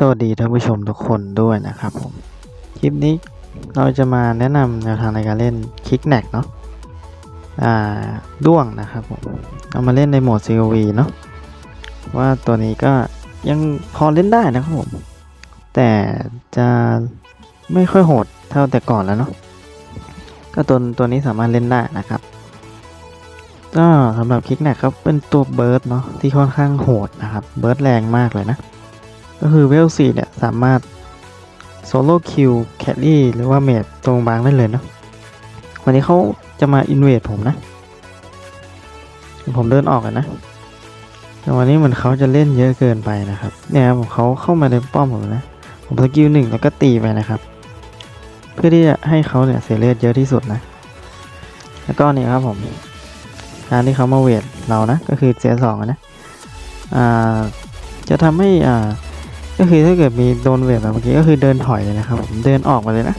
สวัสดีท่านผู้ชมทุกคนด้วยนะครับผม คลิปนี้เราจะมาแนะนำแนวทางในการเล่นคิกแนกเนาะอ่าด้วงนะครับผม เอามาเล่นในโหมด COV เนาะว่าตัวนี้ก็ยังพอเล่นได้นะครับผม แต่จะไม่ค่อยโหดเท่าแต่ก่อนแล้วเนาะก็ตัวตัวนี้สามารถเล่นได้นะครับ ก็สำหรับคิกแนกเขาเป็นตัวเบิร์ดเนาะที่ค่อนข้างโหดนะครับ เบิร์ดแรงมากเลยนะ ก็คือเวลซีเนี่ย สามารถโซโล่คิวแคลรี่หรือว่าเมดตรงบางได้เลยเนาะวันนี้เขาจะมาอินเวดผมนะ ผมเดินออกกันนะแต่วันนี้เหมือนเขาจะเล่นเยอะเกินไปนะครับ เนี่ยผมเขาเข้ามาในป้อมผมนะ ผมสกิลหนึ่งแล้วก็ตีไปนะครับ เพื่อที่จะให้เขาเนี่ยเสียเลือดเยอะที่สุดนะ แล้วก็เนี่ยครับผมการที่เขามาเวทเรานะ ก็คือเสียสองนะ อ่า จะทำให้อ่า ก็คือถ้าเกิดมีโดนเวทแบบเมื่อกี้ก็คือเดินถอยเลยนะครับผมเดินออกมาเลยนะ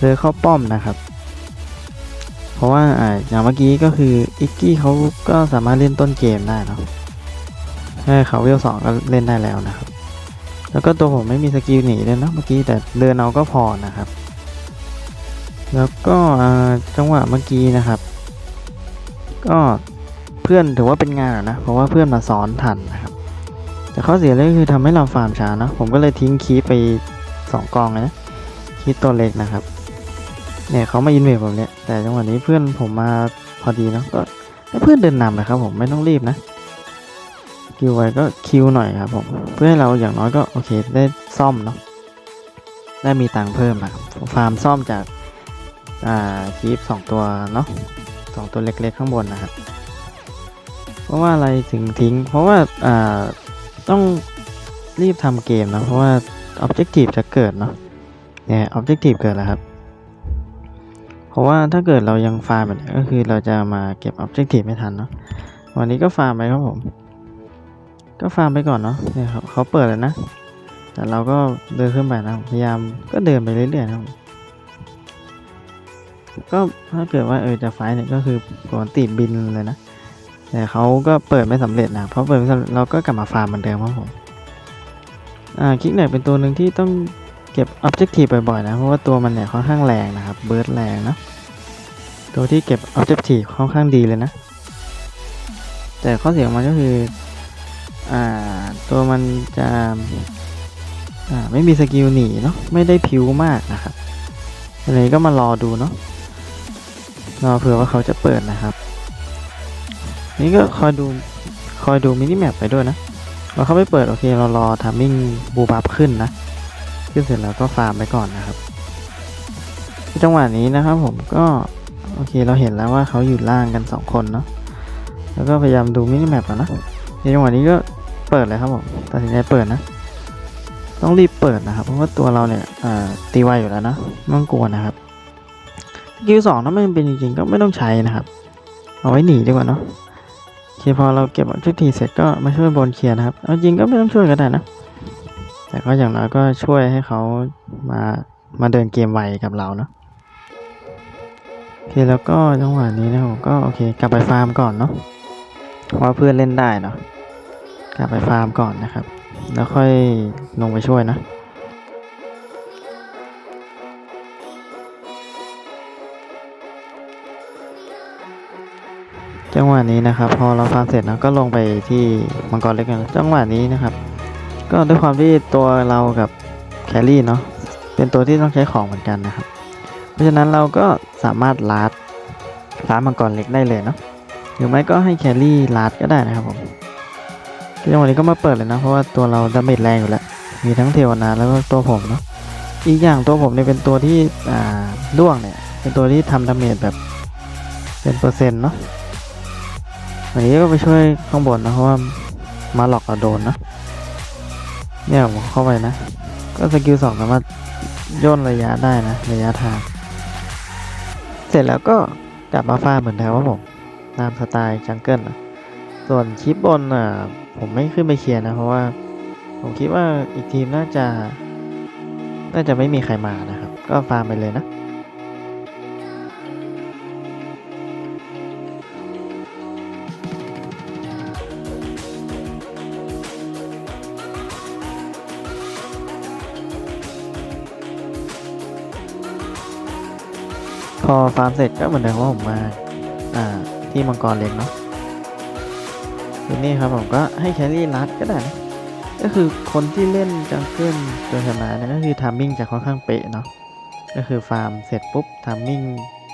เดินเข้าป้อมนะครับ เพราะว่าอ่าอย่างเมื่อกี้ก็คืออิกกี้เขาก็สามารถเล่นต้นเกมได้นะใช่เขาเวลสองก็เล่นได้แล้วนะครับ แล้วก็ตัวผมไม่มีสกิลหนีเลยนะเมื่อกี้แต่เดินเอาก็พอนะครับ แล้วก็จังหวะเมื่อกี้นะครับ ก็เพื่อนถือว่าเป็นงานนะเพราะว่าเพื่อนมาซ้อนทันนะครับ แต่ข้อเสียเลยคือทำให้เราฟาร์มช้านะ ผมก็เลยทิ้งคีปไปสองกองเลยนะ คีปตัวเล็กนะครับ เนี่ยเขามาอินเวดผมเนี่ยแต่จังหวะนี้เพื่อนผมมาพอดีเนอะก็ให้เพื่อนเดินนำนะครับผม ไม่ต้องรีบนะ คิวไว้ก็คิวหน่อยครับผม เพื่อให้เราอย่างน้อยก็โอเคได้ซ่อมเนาะ ได้มีตังค์เพิ่มนะครับฟาร์มซ่อมจากอ่าคีปสองตัวเนาะสองตัวเล็กๆข้างบนนะครับ เพราะว่าอะไรถึงทิ้ง เพราะว่าอ่า ต้องรีบทำเกมนะ เพราะว่า Objective จะเกิดเนาะเนี่ย Objective เกิดแล้วครับ เพราะว่าถ้าเกิดเรายังฟาร์มแบบนี้ก็คือเราจะมาเก็บ Objective ไม่ทันเนาะวันนี้ก็ฟาร์มไปครับผม ก็ฟาร์มไปก่อนเนาะเนี่ยเขาเปิดแล้วนะ แต่เราก็เดินขึ้นไปนะพยายามก็เดินไปเรื่อยๆนะก็ถ้าเกิดว่าเออจะไฟท์เนี่ยก็คือปกติบินเลยนะ แต่เขาก็เปิดไม่สำเร็จนะเพราะเปิดไม่สำเร็จเราก็กลับมาฟาร์มเหมือนเดิมครับผมอ่าคิกแนกเป็นตัวหนึ่งที่ต้องเก็บ Objective บ่อยๆนะเพราะว่าตัวมันเนี่ยค่อนข้างแรงนะครับเบิร์ดแรงนะตัวที่เก็บ Objective ค่อนข้างดีเลยนะ แต่ข้อเสียของมันก็คืออ่าตัวมันจะอ่าไม่มีสกิลหนีเนาะไม่ได้พิวมากนะครับอะไรก็มารอดูเนาะรอเผื่อว่าเขาจะเปิดนะครับ นี่ก็คอยดูคอยดูมินิแมปไปด้วยนะเราเข้าไปเปิดโอเคเรารอทามมิ่งบูบับขึ้นนะ ขึ้นเสร็จแล้วก็ฟาร์มไปก่อนนะครับจังหวะนี้นะครับผมก็โอเคเราเห็นแล้วว่าเขาอยู่ล่างกันสองคนเนาะแล้วก็พยายามดูมินิแมปก่อนนะในจังหวะนี้ก็เปิดเลยครับผมตัดสินใจเปิดนะ ต้องรีบเปิดนะครับ เพราะว่าตัวเราเนี่ยตีไวอยู่แล้วนะไม่ต้องกลัวนะครับกิลสองถ้าไม่จำเป็นจริงๆก็ไม่ต้องใช้นะครับ เอาไว้หนีดีกว่าเนาะ เคพอเราเก็บ objective เสร็จก็มาช่วยบนเคลียร์นะครับ เอาจริงก็ไม่ต้องช่วยก็ได้นะ แต่ก็อย่างน้อยก็ช่วยให้เขามามาเดินเกมไวกับเราเนาะโอเคแล้วก็จังหวะนี้นะผมก็โอเคกลับไปฟาร์มก่อนเนาะว่าเพื่อนเล่นได้เนาะกลับไปฟาร์มก่อนนะครับ แล้วค่อยลงไปช่วยนะ จังหวะนี้นะครับ พอเราฟาร์มเสร็จนะก็ลงไปที่มังกรเล็กกันจังหวะนี้นะครับ ก็ด้วยความที่ตัวเรากับแครี่เนาะเป็นตัวที่ต้องใช้ของเหมือนกันนะครับ เพราะฉะนั้นเราก็สามารถลาดลาดมังกรเล็กได้เลยเนาะหรือไม่ก็ให้แครี่ลาดก็ได้นะครับผมจังหวะนี้ก็มาเปิดเลยนะเพราะว่าตัวเราดาเมจแรงอยู่แล้วมีทั้งเทวนาแล้วก็ตัวผมเนาะอีกอย่างตัวผมเนี่ยเป็นตัวที่อ่าด้วงเนี่ยเป็นตัวที่ทำดาเมจแบบเป็นเปอร์เซ็นต์เนาะ อันนี้ก็ไปช่วยข้างบนนะเพราะว่ามาหลอกเราโดนนะ เนี่ยผมเข้าไปนะ ก็สกิลสองสามารถย่นระยะได้นะ ระยะทาง เสร็จแล้วก็กลับมาฟาเหมือนเดิมว่าผมตามสไตล์จังเกิลนะส่วนคลิปบนอะผมไม่ขึ้นไปเคลียร์นะ เพราะว่าผมคิดว่าอีกทีมน่าจะ น่าจะไม่มีใครมานะครับ ก็ฟาร์มไปเลยนะ อฟาร์มเสร็จก็เหมือนเดิมว่าผมมาอ่าที่มังกรเล็กเนาะทีนี้ครับผมก็ให้แครี่รัดก็ได้นะก็คือคนที่เล่นจังเกิลโดยชนะเนี่ยก็คือทามมิ่งจะค่อนข้างเป๊ะเนาะก็คือฟาร์มเสร็จปุ๊บทามมิ่ง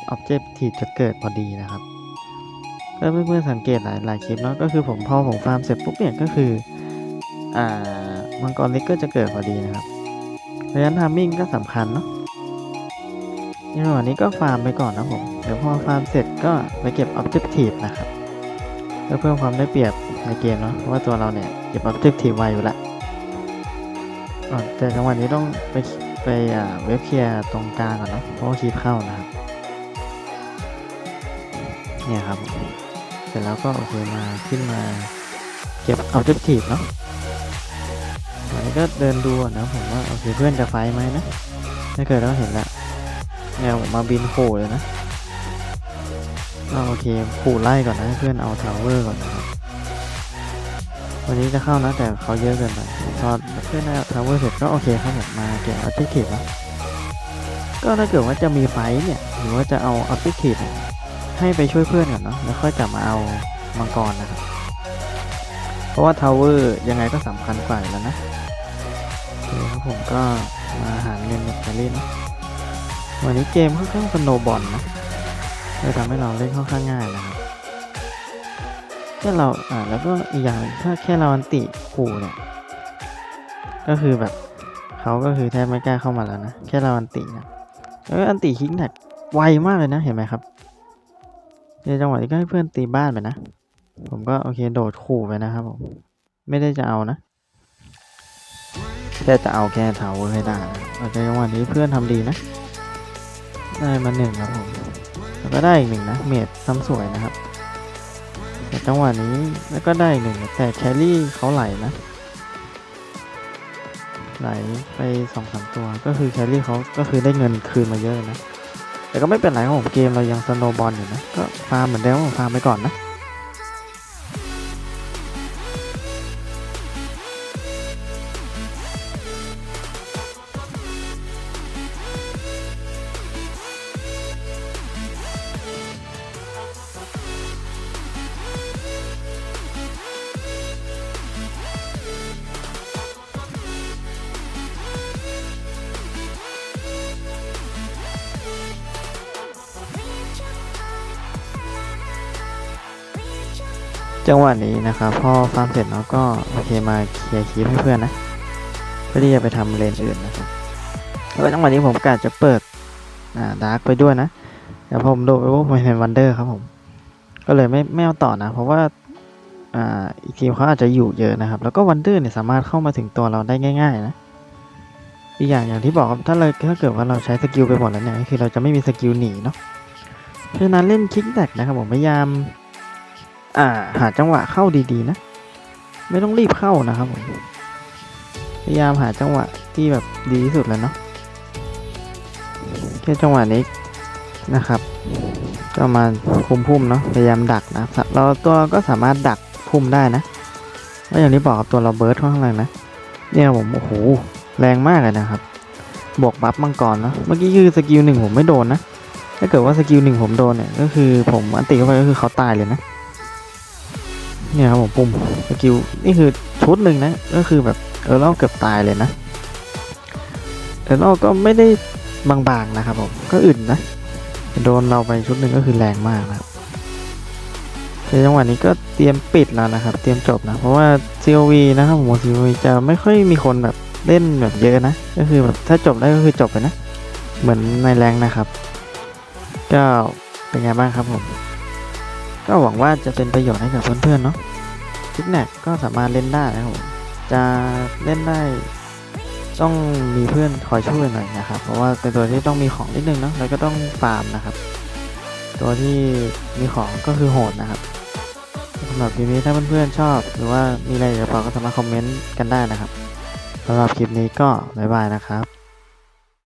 ออบเจกตีจะเกิดพอดีนะครับก็เพื่อนๆสังเกตหลายหลายคลิปเนาะก็คือผมพอผมฟาร์มเสร็จปุ๊บเนี่ยก็คืออ่ามังกรเล็กก็จะเกิดพอดีนะครับเพราะฉะนั้นทามมิ่งก็สำคัญเนาะ ในระหว่างนี้ก็ฟาร์มไปก่อนนะผม เดี๋ยวพอฟาร์มเสร็จก็ไปเก็บ Objective นะครับเพื่อเพิ่มความได้เปรียบในเกมเนาะเพราะว่าตัวเราเนี่ยเก็บ Objective ไวอยู่ละอ๋อแต่จังหวะนี้ต้องไปไปอ่าเว็บเคลียร์ตรงกลางก่อนเนาะเพราะว่าคลิปเข้านะครับเนี่ยครับ เสร็จแล้วก็โอเคมาขึ้นมาเก็บ Objective เนาะวันนี้ก็เดินดูนะผมว่าโอเคเพื่อนจะไฟไหมนะถ้าเกิดเราเห็นแล้ว เนี่ยมาบินขู่เลยนะโอเคขู่ไล่ก่อนนะเพื่อนเอาทาวเวอร์ก่อนนะครับวันนี้จะเข้านะแต่เขาเยอะเกินไปพอเพื่อนได้ทาวเวอร์เสร็จก็โอเคครับผมมาเก็บออบเจกตีฟแล้วก็ถ้าเกิดว่าจะมีไฟเนี่ยหรือว่าจะเอาออบเจกตีฟให้ไปช่วยเพื่อนก่อนเนาะแล้วค่อยกลับมาเอามังกรนะครับเพราะว่าทาวเวอร์ยังไงก็สำคัญกว่าแล้วนะโอเคครับผมก็มาหาเงินกับแคลรี่นะ วันนี้เกมค่อนข้างสโนบอลนะเลยทำให้เราเล่นค่อนข้างง่ายนะครับแค่เราอ่าแล้วก็อีกอย่างหนึ่งถ้าแค่เราอันติขู่เนี่ยก็คือแบบเขาก็คือแทบไม่กล้าเข้ามาแล้วนะแค่เราอันตินะแล้วอันติคิกแน็กไวมากเลยนะเห็นไหมครับในจังหวะนี้ก็ให้เพื่อนตีบ้านไปนะ ผมก็โอเคโดดขู่ไปนะครับผมไม่ได้จะเอานะแค่จะเอาแค่เทาให้ได้นะโอเคจังหวะนี้เพื่อนทำดีนะ ได้มาหนึ่งครับผมแล้วก็ได้อีกหนึ่งนะเมดทำสวยนะครับแต่จังหวะนี้แล้วก็ได้อีกหนึ่งแต่แครี่เขาไหลนะ ไหลไปสองสามตัวก็คือแครี่เขาก็คือได้เงินคืนมาเยอะนะ แต่ก็ไม่เป็นไรครับผมเกมเรายังสโนบอลอยู่นะ ก็ฟาร์มเหมือนเดิมฟาร์มไปก่อนนะ จังหวะนี้นะครับพอฟาร์มเสร็จแล้วก็โอเคมาเคลียร์คีปให้เพื่อนนะเพื่อที่จะไปทำเลนอื่นนะครับแล้วก็จังหวะนี้ผมกะจะเปิดอ่าดาร์กไปด้วยนะแต่ผมโดนไปว่าเป็นวันเดอร์ครับผม ก็เลยไม่ไม่เอาต่อนะ เพราะว่าอ่าอีกทีมเขาอาจจะอยู่เยอะนะครับ แล้วก็วันเดอร์เนี่ยสามารถเข้ามาถึงตัวเราได้ง่าย ๆ นะอีกอย่างอย่างที่บอกครับถ้าเราถ้าเกิดว่าเราใช้สกิลไปหมดแล้วเนี่ยคือเราจะไม่มีสกิลหนีเนาะเพราะฉะนั้นเล่นคิกแดกนะครับผมพยายาม อ่า หาจังหวะเข้าดีๆนะ ไม่ต้องรีบเข้านะครับผมพยายามหาจังหวะที่แบบดีที่สุดแล้วเนาะแค่จังหวะนี้นะครับก็มาคุมพุ่มเนาะพยายามดักนะเราตัวก็สามารถดักพุ่มได้นะแล้วอย่างที่บอกครับตัวเราเบิร์ดข้างแรงนะเนี่ยผมโอ้โหแรงมากเลยนะครับ บวกบัฟมังกรเนาะเมื่อกี้คือสกิลหนึ่งผมไม่โดนนะถ้าเกิดว่าสกิลหนึ่งผมโดนเนี่ยก็คือผมอันติเข้าไปก็คือเขาตายเลยนะ เนี่ยครับผมปุ่มสกิลนี่คือชุดหนึ่งนะ ก็คือแบบเออเราเกือบตายเลยนะ เออเราก็ไม่ได้บางๆนะครับผมก็อื่นนะ โดนเราไปชุดหนึ่งก็คือแรงมากนะครับในจังหวะนี้ก็เตรียมปิดแล้วนะครับ เตรียมจบนะ เพราะว่า COV นะครับผม COV จะไม่ค่อยมีคนแบบเล่นแบบเยอะนะ ก็คือแบบถ้าจบได้ก็คือจบไปนะ เหมือนในแรงนะครับ ก็เป็นไงบ้างครับผม ก็หวังว่าจะเป็นประโยชน์ให้กับเพื่อนๆเนาะทิกแนกก็สามารถเล่นได้นะครับผมจะเล่นได้ต้องมีเพื่อนคอยช่วยหน่อยนะครับ เพราะว่าเป็นตัวที่ต้องมีของนิดนึงเนาะแล้วก็ต้องฟาร์มนะครับ ตัวที่มีของก็คือโหดนะครับสำหรับคลิปนี้ถ้าเพื่อนๆชอบ หรือว่ามีอะไรอยากจะบอกก็สามารถคอมเมนต์กันได้นะครับสำหรับคลิปนี้ก็บ๊ายบายนะครับ